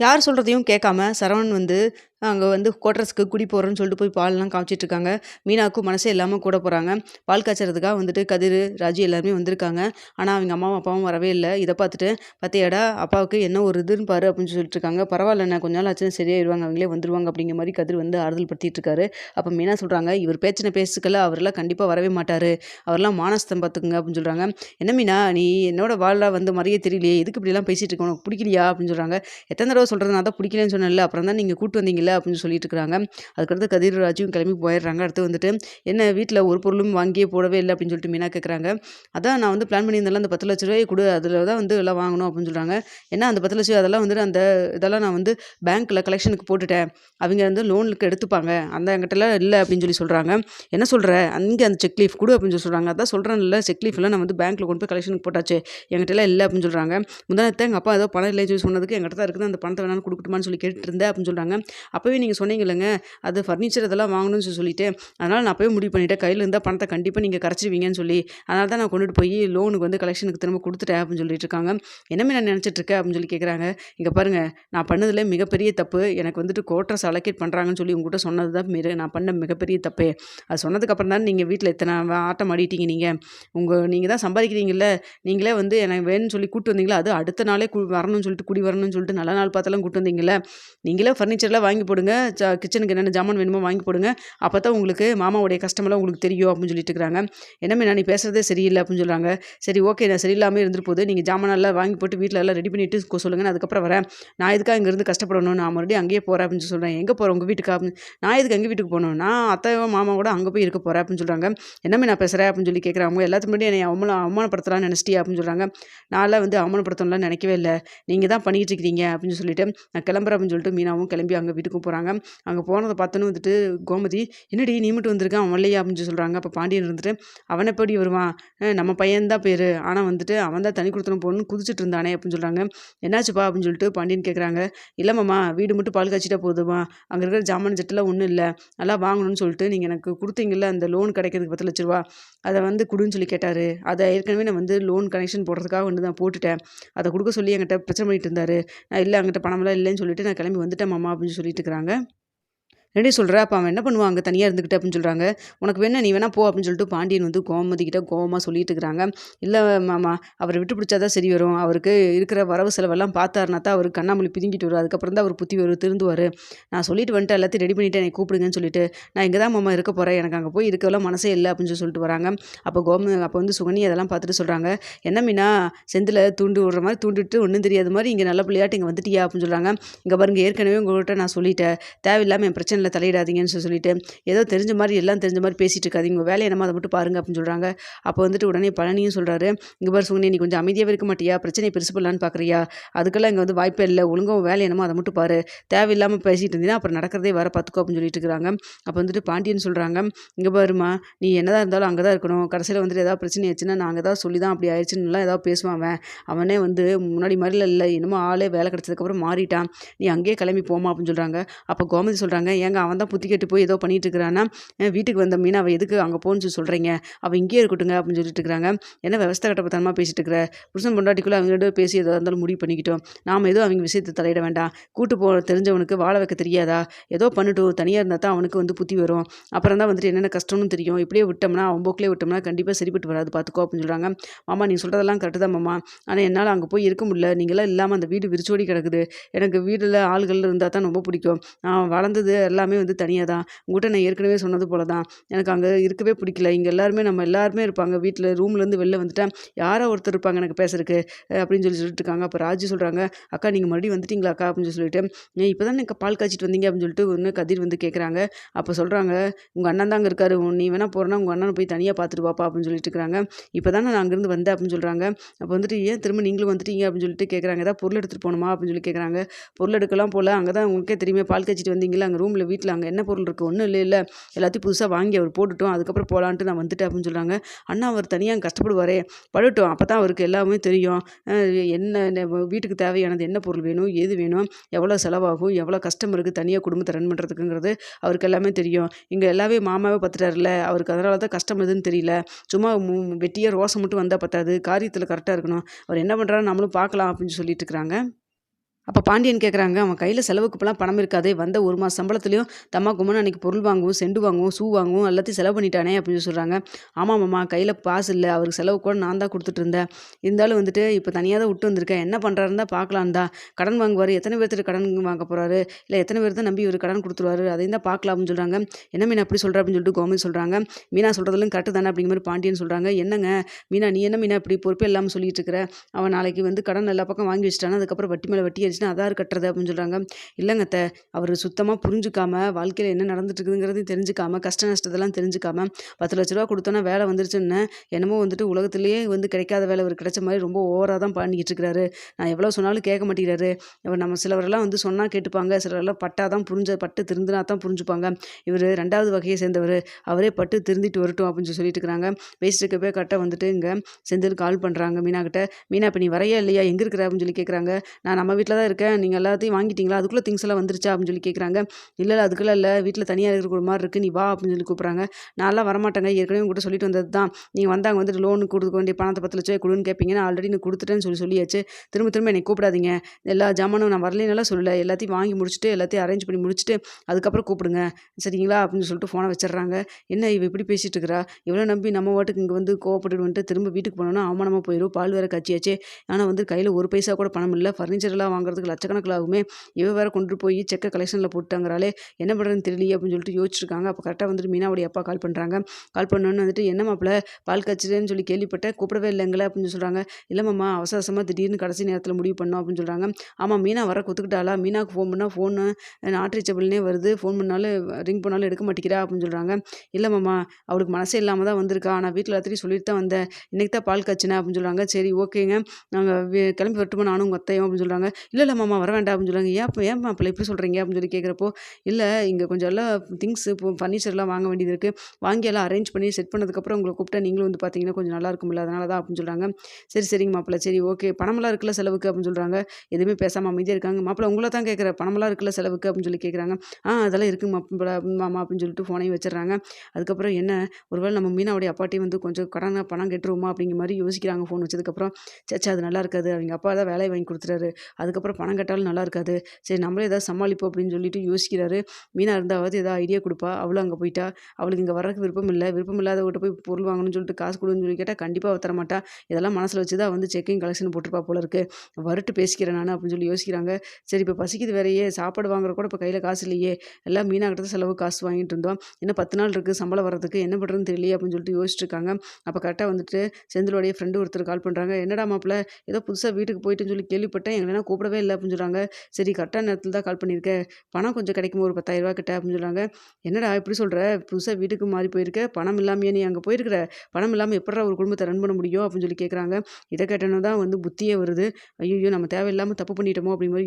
யார் சொல்கிறதையும் கேட்காம சரவணன் வந்து அங்கே வந்து குவார்டர்ஸ்க்கு குடி போகிறோன்னு சொல்லிட்டு போய் பால்லாம் காமிச்சிட்ருக்காங்க. மீனாக்கும் மீனாவுக்கும் மனசே இல்லாமல் கூட போகிறாங்க பால் காய்ச்சறதுக்காக வந்துட்டு கதிர் ராஜு எல்லாருமே வந்திருக்காங்க. ஆனால் அவங்க அம்மாவும் அப்பாவும் வரவே இல்லை. இதை பார்த்துட்டு பார்த்தியாடா அப்பாவுக்கு என்ன ஒரு இதுன்னு பாரு அப்படின்னு சொல்லிட்டு இருக்காங்க பரவாயில்லண்ணா கொஞ்ச நாள் ஆச்சுன்னா சரியாயிடுவாங்க அவங்களே வந்துருவாங்க அப்படிங்கிற மாதிரி கதிர் வந்து ஆறுதல் படுத்திட்டு இருக்காரு அப்போ மீனா சொல்கிறாங்க இவர் பேச்சின பேசுக்கல அவரெல்லாம் கண்டிப்பாக வரவே மாட்டார். அவரெல்லாம் மானஸ்தம் பார்த்துக்குங்க அப்படின்னு சொல்கிறாங்க என்ன மீனா நீ என்னோட வாழ்ல வந்து மாதிரியே தெரியலையே. எதுக்கு இப்படிலாம் பேசிகிட்டு இருக்கோம் உனக்கு பிடிக்கலையா? அப்படின்னு சொல்கிறாங்க எத்தனை தடவை சொல்கிறது நான் தான் பிடிக்கலன்னு சொன்னேன்ல. அப்புறம் தான் நீங்கள் கூட்டு வந்தீங்கல்ல. அப்படின்னு சொல்லிட்டு இருக்கிறாங்க அதுக்கடுத்து கதிர் ராஜும் கிளம்பி போயிடுறாங்க. அடுத்து வந்துட்டு என்ன வீட்டில் ஒரு பொருளும் வாங்கியே போடவே இல்லை அப்படின்னு சொல்லிட்டு மீனா கேட்குறாங்க அதான் நான் வந்து பிளான் பண்ணியிருந்தால அந்த பத்து லட்ச ரூபாய் கொடு அதில் தான் வந்து எல்லாம் வாங்கணும் அப்படின்னு சொல்கிறாங்க ஏன்னா அந்த பத்து லட்சம் அதெல்லாம் வந்துட்டு அந்த இதெல்லாம் நான் வந்து பேங்க்கில் கலெக்ஷனுக்கு போட்டுட்டேன். அவங்க வந்து லோனுக்கு எடுத்துப்பாங்க. அந்த என்கிட்டலாம் இல்லை அப்படின்னு சொல்லி சொல்கிறாங்க என்ன சொல்கிற அங்கே அந்த செக் லீஃப் கொடு அப்படின்னு சொல்லி சொல்கிறாங்க அதான் சொல்கிறேன்ல செக் லீஃப்லாம் நான் வந்து பேங்க்கில் கொண்டு போய் கலெக்ஷனுக்கு போட்டாச்சு. என்கிட்டலாம் இல்லை அப்படின்னு சொல்கிறாங்க முந்தானத்தை எங்கள் அப்பா ஏதோ பணம் இல்லைன்னு சொல்லி சொன்னதுக்கு என்கிட்ட தான் இருக்குது. அந்த பணத்தை வேணாலும் கொடுக்கட்டுமான்னு சொல்லி கேட்டுட்டு இருந்தேன் அப்படின்னு சொல்கிறாங்க அப்போவே நீங்கள் சொன்னீங்க இல்லைங்க அது ஃபர்னிச்சர் இதெல்லாம் வாங்கணும்னு சொல்லி சொல்லிட்டு அதனால் நான் அப்போயே முடிவு பண்ணிட்டேன். கையில் இருந்தால் பணத்தை கண்டிப்பாக நீங்கள் கரைச்சிடுவீங்கன்னு சொல்லி அதனால தான் நான் கொண்டுட்டு போய் லோனுக்கு வந்து கலெக்ஷனுக்கு திரும்ப கொடுத்துட்டேன் அப்படின்னு சொல்லிட்டு இருக்காங்க. என்னமே நான் நினச்சிட்டு இருக்கேன் அப்படின்னு சொல்லி கேட்குறாங்க இங்கே பாருங்கள் நான் பண்ணதில் மிகப்பெரிய தப்பு. எனக்கு வந்துட்டு கோட்ரஸ் அலோகேட் பண்ணுறாங்கன்னு சொல்லி உங்கள்கிட்ட சொன்னது தான் மிக நான் பண்ண மிகப்பெரிய தப்பு. அது சொன்னதுக்கப்புறம் தான் நீங்கள் வீட்டில் எத்தனை ஆட்டம் ஆடிட்டீங்க நீங்கள் உங்கள் நீங்கள் தான் சம்பாதிக்கிறீங்கல்ல நீங்களே வந்து எனக்கு வேணும்னு சொல்லி கூப்பிட்டு வந்தீங்களா? அது அடுத்த நாளே கு வரணும்னு சொல்லிட்டு குடி வரணும்னு சொல்லிட்டு நல்ல நாள் பார்த்தாலும் கூட்டு வந்தீங்களே நீங்களே ஃபர்னிச்சர்லாம் வாங்கி போடுங்க. ச கிச்சனுக்கு என்னென்ன ஜாமான் வேணுமோ வாங்கி போடுங்க. அப்போ தான் உங்களுக்கு மாமாவுடைய கஷ்டமெல்லாம் உங்களுக்கு தெரியும் அப்படின்னு சொல்லிட்டு இருக்கிறாங்க. என்னமே நான் நீ பேசுகிறதே சரியில்லை அப்படின்னு சொல்கிறாங்க சரி ஓகே நான் சரியில்லாமல் இருந்துட்டு போகுது. நீங்கள் ஜாமானெல்லாம் வாங்கி போட்டு வீட்டில் எல்லாம் ரெடி பண்ணிவிட்டு சொல்லுங்கள் நான் அதுக்கப்புறம் வரேன். நான் எதுக்காக இங்கேருந்து கஷ்டப்படணும்? நான் மறுபடியும் அங்கேயே போகிறேன் அப்படின்னு சொல்கிறேன் எங்கே போகிறேன் உங்கள் வீட்டுக்கு? அப்படின்னு நான் எதுக்கு எங்கள் வீட்டுக்கு போகணும்? நான் அத்தை மாமா கூட அங்கே போய் இருக்க போகிறேன் அப்படின்னு சொல்கிறாங்க என்னமே நான் பேசுகிறேன் அப்படின்னு சொல்லி கேட்குறாங்க அவங்க எல்லாத்துக்கு முன்னாடி என்னை அவமானம் அவமானப்படுத்தலாம்னு நினச்சிட்டியா அப்படின்னு சொல்கிறாங்க நான்லாம் வந்து அவமானப்படுத்தணும்லாம் நினைக்கவே இல்லை. நீங்கள் தான் பண்ணிக்கிட்டு இருக்கிறீங்க அப்படின்னு சொல்லிட்டு நான் கிளம்புறேன் அப்படின்னு சொல்லிட்டு மீனாவும் கிளம்பி அங்கே வீட்டுக்கு வீட்டுக்கும் போகிறாங்க அங்கே போனதை பார்த்தோன்னு வந்துட்டு கோமதி என்னடி நீ மட்டும் வந்திருக்கான் அவன் இல்லையா அப்படின்னு சொல்கிறாங்க அப்போ பாண்டியன் இருந்துட்டு அவன் எப்படி வருவான்? நம்ம பையன்தான் பேர். ஆனால் வந்துட்டு அவன் தான் தனி கொடுத்தன போகணும்னு குதிச்சிட்டு இருந்தானே அப்படின்னு சொல்கிறாங்க என்னாச்சுப்பா? அப்படின்னு சொல்லிட்டு பாண்டியன் கேட்குறாங்க இல்லைம்மாம்மா வீடு மட்டும் பால் காய்ச்சிட்டா போதுமா? அங்கே இருக்கிற ஜாமான் செட்டெல்லாம் ஒன்றும் இல்லை. நல்லா வாங்கணும்னு சொல்லிட்டு நீங்கள் எனக்கு கொடுத்தீங்கல்ல அந்த லோன் கிடைக்கிறதுக்கு பத்து லட்ச ரூபா. அதை வந்து கொடுன்னு சொல்லி கேட்டார். அதை ஏற்கனவே நான் வந்து லோன் கனெக்ஷன் போடுறதுக்காக வந்து நான் போட்டுட்டேன். அதை கொடுக்க சொல்லி என்கிட்ட பிரச்சனை பண்ணிட்டு இருந்தார். நான் இல்லை அங்கிட்ட பணமெல்லாம் இல்லைன்னு சொல்லிட்டு நான் கிளம்பி வந்துட்டேன் மாமா அப்படின்னு சொல்லிட்டு இருக்கிறாங்க ரெடி சொல்கிற அப்போ அவன் என்ன பண்ணுவான்? அங்கே தனியாக இருந்துக்கிட்டு அப்படின்னு சொல்கிறாங்க உனக்கு வேணா நீ வேணா போ அப்படின்னு சொல்லிட்டு பாண்டியன் வந்து கோமதி கிட்ட கோவமாக சொல்லிட்டு இருக்கிறாங்க. இல்லை மாமா அவரை விட்டு பிடிச்சாதான் சரி வரும். அவருக்கு இருக்கிற வரவு செலவெல்லாம் பார்த்தாருனா தான் அவருக்கு கண்ணாமொழி பிதுங்கிட்டு வரும் அதுக்கப்புறம் தான் அவர் புத்தி வரும் திருந்துவார். நான் சொல்லிட்டு வந்துட்டு எல்லாத்தையும் ரெடி பண்ணிவிட்டு என்னை கூப்பிடுங்கன்னு சொல்லிட்டு. நான் இங்கே தான் மாமா இருக்க போகிறேன் எனக்கு அங்கே போய் இருக்கவெல்லாம் மனசே இல்லை அப்படின்னு சொல்லி சொல்லிட்டு வராங்க. அப்போ கோம அப்போ வந்து சுகனி அதெல்லாம் பார்த்துட்டு சொல்கிறாங்க என்ன மீனா செந்தில் தூண்டு விடுற மாதிரி தூண்டிட்டு ஒன்றும் தெரியாத மாதிரி இங்கே நல்ல பிள்ளையாட்டு இங்கே வந்துட்டியா? அப்படின்னு சொல்கிறாங்க இங்கே பாருங்க ஏற்கனவே உங்கள்கிட்ட நான் சொல்லிட்டேன். தேவையில்லாமல் என் பிரச்சனை பிரச்சனையில் தலையிடாதீங்கன்னு சொல்லி சொல்லிட்டு ஏதோ தெரிஞ்ச மாதிரி எல்லாம் தெரிஞ்ச மாதிரி பேசிட்டு இருக்காதிங்க. உங்கள் வேலையை என்னமோ அதை மட்டும் பாருங்க அப்படின்னு சொல்கிறாங்க அப்போ வந்துட்டு உடனே பழனியும் சொல்கிறாரு இங்கே பாரு சுங்கனே நீ கொஞ்சம் அமைதியாகவே இருக்க மாட்டியா? பிரச்சனை பெருசு பண்ணலான்னு பார்க்குறியா அதுக்கெல்லாம் இங்கே வந்து வாய்ப்பே இல்லை. ஒழுங்கும் வேலை என்னமோ அதை மட்டும் பாரு. தேவையில்லாமல் பேசிட்டு இருந்தீங்கன்னா அப்புறம் நடக்கிறதே வர பார்த்துக்கோ அப்படின்னு சொல்லிட்டு இருக்கிறாங்க. அப்போ வந்துட்டு பாண்டியன் சொல்கிறாங்க இங்கே பாருமா நீ என்னதான் இருந்தாலும் அங்கே தான் இருக்கணும். கடைசியில் வந்துட்டு ஏதாவது பிரச்சனை ஆச்சுன்னா நாங்கள் தான் சொல்லி தான் அப்படி ஆயிடுச்சுன்னுலாம் ஏதாவது பேசுவான் அவன். அவனே வந்து முன்னாடி மாதிரில இல்லை. என்னமோ ஆளே வேலை கிடச்சதுக்கப்புறம் மாறிட்டான். நீ அங்கேயே கிளம்பி போமா அப்படின்னு சொல்கிறாங்க அப்போ கோமதி சொல்கிறாங்க ஏங்க அவன் தான் புத்தி கெட்டு போய் ஏதோ பண்ணிட்டு இருக்கிறான்னா வீட்டுக்கு வந்த மீன் அவள் எதுக்கு அங்கே போகணும்னு சொல்கிறீங்க அவள் இங்கேயே இருக்கட்டுங்க அப்படின்னு சொல்லிட்டு இருக்கிறாங்க. என்ன விவசாய கட்டப்பத்தனமாக பேசிட்டு இருக்கிற? புருஷன் பொண்டாட்டிக்குள்ளே அவங்க பேசி எதாக இருந்தாலும் முடிவு பண்ணிக்கிட்டோம். நாம் எதுவும் அவங்க விஷயத்தை தலையிட வேண்டாம். கூட்டு போ தெரிஞ்சவனுக்கு வாழ வைக்க தெரியாதா? ஏதோ பண்ணட்டும் தனியாக இருந்தால் தான் அவனுக்கு வந்து புத்தி வரும். அப்புறம் தான் வந்துட்டு என்னென்ன கஷ்டம்னு தெரியும். இப்படியே விட்டோம்னா அவன் போக்கிலே விட்டோம்னா கண்டிப்பாக சரிப்பட்டு வராது. பார்த்துக்கோ அப்படின்னு சொல்கிறாங்க மாமா நீ சொல்கிறதெல்லாம் கரெக்டு தான் மாமா. ஆனால் என்னால் அங்கே போய் இருக்க முடியல. நீங்களாம் இல்லாமல் அந்த வீடு விரிச்சோடி கிடக்குது. எனக்கு வீட்டில் ஆள்கள் இருந்தால் தான் ரொம்ப பிடிக்கும். நான் வளர்ந்தது எல்லாம் எல்லாமே வந்து தனியாக தான். உங்கள்கிட்ட நான் ஏற்கனவே சொன்னது போல தான். எனக்கு அங்கே இருக்கவே பிடிக்கல. இங்கே எல்லாருமே நம்ம எல்லாருமே இருப்பாங்க. வீட்டில் ரூம்லேருந்து வெளில வந்துட்டேன் யாரோ ஒருத்தர் இருப்பாங்க எனக்கு பேசுறதுக்கு அப்படின்னு சொல்லி சொல்லிட்டு இருக்காங்க. அப்போ ராஜு சொல்கிறாங்க அக்கா நீங்கள் மறுபடியும் வந்துட்டீங்களா அக்கா? அப்படின்னு சொல்லிட்டு இப்போ தான் எனக்கு பால் காய்ச்சிட்டு வந்தீங்க? அப்படின்னு சொல்லிட்டு ஒன்று கதிர் வந்து கேட்குறாங்க அப்போ சொல்கிறாங்க உங்கள் அண்ணன் தாங்க இருக்காரு. நீ வேணா போகிறனா உங்கள் அண்ணனை போய் தனியாக பார்த்துட்டு வாப்பா அப்படின்னு சொல்லிட்டு இருக்கிறாங்க இப்போ தானே நான் அங்கேருந்து வந்தேன் அப்படின்னு சொல்கிறாங்க அப்போ வந்துட்டு ஏன் திரும்ப நீங்களும் வந்துட்டீங்க? அப்படின்னு சொல்லிட்டு கேட்குறாங்க ஏதாவது பொருள் எடுத்துகிட்டு போகணுமா? அப்படின்னு சொல்லி கேட்குறாங்க பொருள் எடுக்கலாம் போல. அங்கே தான் உங்களுக்கே தெரியுமே பால் காய்ச்சிட்டு வந்தீங்களா அங்கே ரூமில் வீட்டில் அங்கே என்ன பொருள் இருக்குது ஒன்றும் இல்லை இல்லை. எல்லாத்தையும் புதுசாக வாங்கி அவர் போட்டுட்டோம். அதுக்கப்புறம் போகலான்ட்டு நான் வந்துட்டேன் அப்படின்னு சொல்கிறாங்க அண்ணா அவர் தனியாக கஷ்டப்படுவாரே. படட்டும் அப்போ தான் அவருக்கு எல்லாமே தெரியும். என்ன வீட்டுக்கு தேவையானது என்ன பொருள் வேணும் எது வேணும் எவ்வளோ செலவாகும் எவ்வளோ கஷ்டம் இருக்குது தனியாக குடும்பத்தை ரன் பண்ணுறதுக்குங்கிறது அவருக்கு எல்லாமே தெரியும். இங்கே எல்லாமே மாமாவே பார்த்துட்டார்ல அவருக்கு அதனால தான் கஷ்டம் எதுன்னு தெரியல. சும்மா வெட்டியாக ரோசம் மட்டும் வந்தால் பத்தாது. காரியத்தில் கரெக்டாக இருக்கணும். அவர் என்ன பண்ணுறாரு நம்மளும் பார்க்கலாம் அப்படின்னு சொல்லிட்டு இருக்கிறாங்க அப்போ பாண்டியன் கேட்குறாங்க அவன் கையில் செலவுக்கு இப்போலாம் பணம் இருக்காதே வந்த ஒரு மாதம் சம்பளத்துலையும் தம்மா கும்மன் அன்றைக்கி பொருள் வாங்குவோம் செண்டு வாங்குவோம் ஷூ வாங்குவோம் எல்லாத்தையும் செலவு பண்ணிட்டானே அப்படின்னு சொல்கிறாங்க ஆமாம் மாமா கையில் பாஸ் இல்லை அவருக்கு செலவு கூட நான் தான் கொடுத்துட்டு இருந்தேன். இருந்தாலும் வந்துட்டு இப்போ தனியாக தான் விட்டு வந்திருக்கேன். என்ன பண்ணுறாருன்னு தான் பார்க்கலாம் தான். கடன் வாங்குவார் எத்தனை பேர்த்துட்டு கடன் வாங்க போகிறாரு இல்லை எத்தனை பேர் தான் நம்பி இவர் கடன் கொடுத்துருவாரு? அதையும் தான் பார்க்கலாம் அப்படின்னு சொல்கிறாங்க என்ன மீனா அப்படி சொல்கிற அப்படின்னு சொல்லிட்டு கோமதி சொல்கிறாங்க மீனா சொல்கிறதுலும் கரெக்டு தானே அப்படிங்கிற மாதிரி பாண்டியன் சொல்கிறாங்க என்னங்க மீனா நீ என்ன மீனா இப்படி பொறுப்பே இல்லாமல் சொல்லிட்டு இருக்கிற? அவன் நாளைக்கு வந்து கடன் எல்லா பக்கம் வாங்கி வச்சிட்டானா அதுக்கப்புறம் வட்டி மேலே வட்டி இருந்துச்சுன்னா அதார் கட்டுறது அப்படின்னு சொல்கிறாங்க இல்லைங்க த அவர் சுத்தமாக புரிஞ்சுக்காம வாழ்க்கையில் என்ன நடந்துட்டு இருக்குதுங்கிறதையும் தெரிஞ்சுக்காம கஷ்ட நஷ்டத்தெல்லாம் தெரிஞ்சுக்காம பத்து லட்ச ரூபா கொடுத்தோன்னா வேலை வந்துருச்சுன்னு என்னமோ வந்துட்டு உலகத்திலேயே வந்து கிடைக்காத வேலை அவர் கிடைச்ச மாதிரி ரொம்ப ஓவராக தான் பண்ணிக்கிட்டு இருக்கிறாரு. நான் எவ்வளோ சொன்னாலும் கேட்க மாட்டேங்கிறாரு. இவர் நம்ம சிலவரெல்லாம் வந்து சொன்னால் கேட்டுப்பாங்க சிலரெல்லாம் பட்டா தான் புரிஞ்ச பட்டு திருந்தினா தான் புரிஞ்சுப்பாங்க. இவர் ரெண்டாவது வகையை சேர்ந்தவர். அவரே பட்டு திருந்திட்டு வரட்டும் அப்படின்னு சொல்லிட்டு இருக்கிறாங்க. பேசிட்டு போய் கரெக்டாக வந்துட்டு இங்கே செந்தில் கால் பண்ணுறாங்க மீனா கிட்ட மீனா இப்போ நீ வரையா இல்லையா? எங்கே இருக்கிற? அப்படின்னு சொல்லி கேட்குறாங்க நான் நம்ம வீட்டில் தான் இருக்கேன் நீங்கள் எல்லாத்தையும் வாங்கிட்டீங்களா? அதுக்குள்ளே திங்ஸ் எல்லாம் வந்துருச்சா? அப்படின்னு சொல்லி கேட்குறாங்க இல்லை இல்லை அதுக்குள்ளே இல்லை. வீட்டில் தனியாக இருக்கிற மாதிரி இருக்குது நீ வா அப்படின்னு சொல்லி கூப்பிட்றாங்க. நான்லாம் வரமாட்டேங்க. ஏற்கனவே உங்கள்கிட்ட சொல்லிட்டு வந்தது தான் நீங்கள் வந்தாங்க வந்துட்டு லோனு கொடுக்க வேண்டிய பணத்தை பத்து லட்சம் கொடுன்னு கேட்பீங்க நான் ஆல்ரெடி நான் கொடுத்துட்டேன்னு சொல்லி சொல்லியாச்சு. திரும்ப திரும்ப என்னை கூப்பிடாதீங்க. எல்லா ஜாமானும் நான் வரலைனால சொல்லலை. எல்லாத்தையும் வாங்கி முடிச்சுட்டு எல்லாத்தையும் அரேஞ்ச் பண்ணி முடிச்சுட்டு அதுக்கப்புறம் கூப்பிடுங்க. சரிங்களா? அப்படின்னு சொல்லிட்டு ஃபோனை வச்சிடுறாங்க. என்ன இவ இப்படி பேசிகிட்டு இருக்கிறா? இவ்வளோ நம்பி நம்ம வாட்டுக்கு இங்கே வந்து கோவப்பட்டு வந்துட்டு திரும்ப வீட்டுக்கு போனோன்னா அவமானமாக போயிடும் பால் வேறு கட்சியாச்சு ஆனால் வந்து கையில் ஒரு பைசா கூட பணம் இல்லை. ஃபர்னிச்சர்லாம் போகிறதுக்கு லட்சக்கணக்கில் ஆகுமே இவ வேற கொண்டு போய் செக்கை கலெக்ஷனில் போட்டாங்கிறாலே என்ன பண்ணுறதுன்னு தெரியலையே அப்படின்னு சொல்லிட்டு யோசிச்சிருக்காங்க. அப்போ கரெக்டாக வந்துட்டு மீனாவுடைய அப்பா கால் பண்ணுறாங்க கால் பண்ணோன்னு வந்துட்டு என்ன மாப்பிள்ள பால் கச்சிடுன்னு சொல்லி கேள்விப்பட்டேன். கூப்பிடவே இல்லைங்களே அப்படின்னு சொல்கிறாங்க இல்லைம்மா அவசர அவசரமாக திடீர்னு கடைசி நேரத்தில் முடிவு பண்ணோம் அப்படின்னு சொல்கிறாங்க ஆமாம் மீனா வர கொத்துக்கிட்டாளா? மீனாவுக்கு ஃபோன் பண்ணால் ஃபோனு நாட் ரீச்சபிள்னே வருது. ஃபோன் பண்ணாலும் ரிங் பண்ணாலும் எடுக்க மாட்டேங்கிறா அப்படின்னு சொல்கிறாங்க இல்லைம்மா அவளுக்கு மனசே இல்லாமல் தான் வந்திருக்கா. நான் வீட்டில் எல்லாத்தையும் சொல்லிட்டு தான் வந்தேன். இன்றைக்கி தான் பால் கச்சினேன் அப்படின்னு சொல்கிறாங்க சரி ஓகேங்க. நாங்கள் கிளம்பி வரட்டுமா? நானும் உங்கள் அத்தையும் அப்படின்னு சொல்கிறாங்க இல்லை இல்லை மாமா வர வேண்டாம் அப்படின்னு சொல்லுவாங்க. ஏன் ஏன் மாப்பிள்ள இப்படி சொல்கிறீங்க அப்படின்னு சொல்லி கேட்குறப்போ இல்லை இங்கே கொஞ்சம் எல்லாம் திங்ஸ் இப்போ ஃபர்னிச்சர்லாம் வாங்க வேண்டியது இருக்குது வாங்கி எல்லாம் அரேஞ்ச் பண்ணி செட் பண்ணதுக்கப்புறம் உங்களை கூப்பிட்டா நீங்களும் வந்து பார்த்தீங்கன்னா கொஞ்சம் நல்லா இருக்கும்ல அதனால தான் அப்படின்னு சொல்கிறாங்க சரி சரிங்க மாப்பிள்ள சரி ஓகே பணமெல்லாம் இருக்குல்ல செலவுக்கு? அப்படின்னு சொல்கிறாங்க எதுவுமே பேசாமல் அமைதியாக இருக்காங்க. மாப்பிள்ள உங்களை தான் கேட்குற பணமெல்லாம் இருக்குல்ல செலவுக்கு? அப்படின்னு சொல்லி கேட்குறாங்க. ஆ அதெல்லாம் இருக்குது மாப்பிள்ள மாமா அப்படின்னு சொல்லிட்டு ஃபோனையும் வச்சிடுறாங்க. அதுக்கப்புறம் என்ன? ஒருவேளை நம்ம மீனாவுடைய அப்பாட்டையும் வந்து கொஞ்சம் கடன் பணம் கெட்டுருவோமா அப்படிங்கிற மாதிரி யோசிக்கிறாங்க ஃபோன் வச்சதுக்கப்புறம் சச்சா அது நல்லா இருக்காது. அவங்க அப்பா தான் வேலையை வாங்கி கொடுத்துறாரு அதுக்கப்புறம் பணம் கட்டாலும் நல்லா இருக்காது. சரி நம்மளே ஏதாவது சமாளிப்போம் அப்படின்னு சொல்லிட்டு யோசிக்கிறாரு. மீனாக இருந்தாவது ஏதாவது ஐடியா கொடுப்பா. அவளும் அங்கே போயிட்டா. அவளுக்கு இங்கே வரக்கு விருப்பம் இல்லை. விருப்பம் இல்லாதவட்ட போய் பொருள் வாங்கணும்னு சொல்லிட்டு காசு கொடுன்னு சொல்லி கேட்டால் கண்டிப்பாக தரமாட்டா இதெல்லாம் மனசில் வச்சு தான் வந்து செக்கிங் கலெக்ஷன் போட்டிருப்பா போல இருக்கு. வரட்டு பேசிக்கிறேன் நான் அப்படின்னு சொல்லி யோசிக்கிறாங்க. சரி இப்போ பசிக்குது வேறையே. சாப்பாடு வாங்குற கூட இப்போ கையில் காசு இல்லையே. எல்லாம் மீனாகிட்ட செலவு காசு வாங்கிட்டு இருந்தோம். இன்னும் பத்து நாள் இருக்குது சம்பளம் வரதுக்கு என்ன பண்ணுறதுன்னு தெரியலையே அப்படின்னு சொல்லிட்டு யோசிச்சிருக்காங்க இருக்காங்க. அப்போ கரெக்டாக வந்துட்டு செந்திலோடைய ஃப்ரெண்டு ஒருத்தர் கால் பண்ணுறாங்க என்னடா மாப்பிள்ள ஏதோ புதுசாக வீட்டுக்கு போயிட்டுன்னு சொல்லி கேள்விப்பட்டேன். எங்கன்னா கூப்பிடவே இல்லை அப்படின்னு சொல்கிறாங்க சரி கரெக்டான நேரத்தில் தான் கால் பண்ணியிருக்கேன் பணம் கொஞ்சம் கிடைக்கும்? ஒரு பத்தாயிரரூபா கிட்ட அப்படின்னு சொல்கிறாங்க என்னடா இப்படி சொல்கிற புதுசாக வீட்டுக்கு மாறி போயிருக்க. பணம் இல்லாமையே நீ அங்கே போயிருக்கிற? பணம் இல்லாமல் எப்படா ஒரு குடும்பத்தை ரன் பண்ண முடியும்? அப்படின்னு சொல்லி கேட்குறாங்க இதை கேட்டோன்னு தான் வந்து புத்தியே வருது. ஐயோ நம்ம தேவையில்லாமல் தப்பு பண்ணிட்டோமோ? அப்படிங்கிற மாதிரி